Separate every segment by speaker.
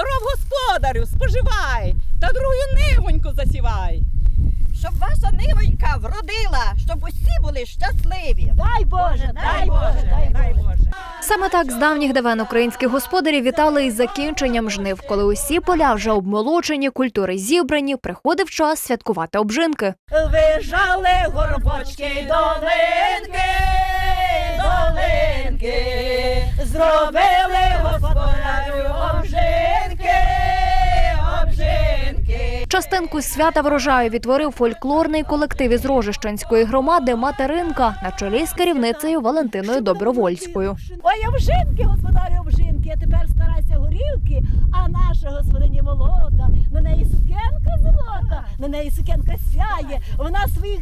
Speaker 1: Здоров господарю, споживай, та другу нивоньку засівай.
Speaker 2: Щоб ваша нивонька вродила, щоб усі були щасливі.
Speaker 3: Дай Боже, дай Боже, дай
Speaker 1: дай
Speaker 3: Боже.
Speaker 1: Боже.
Speaker 4: Саме так з давніх давен українські господарі вітали із закінченням жнив, коли усі поля вже обмолочені, культури зібрані, приходив час святкувати обжинки.
Speaker 3: Вижали горбочки долинки, долинки, зробили
Speaker 4: Частинку свята врожаю відтворив фольклорний колектив із Рожищенської громади Материнка на чолі з керівницею Валентиною Добровольською.
Speaker 3: Ой, обжинки, господарю обжинки, а тепер старайся горілки, а наша господиня молода, на неї сукенка золота, на неї сукенка сяє, вона своїх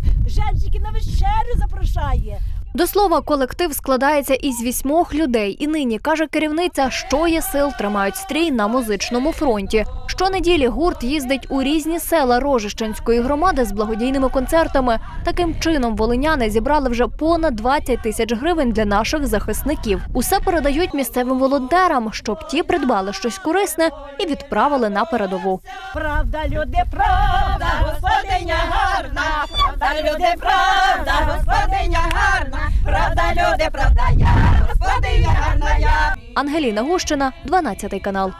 Speaker 3: женщиків на вечерю запрошає.
Speaker 4: До слова, колектив складається із вісьмох людей, і нині каже керівниця, що є сил тримають стрій на музичному фронті. Щонеділі гурт їздить у різні села Рожищенської громади з благодійними концертами. Таким чином волиняни зібрали вже понад 20 тисяч гривень для наших захисників. Усе передають місцевим волонтерам, щоб ті придбали щось корисне і відправили на передову.
Speaker 3: Правда, люди, правда, господиня правда, люди, правда, господиня гарна, правда, люди, правда, я, господиня гарна, я.
Speaker 4: Ангеліна Гущина, 12 канал.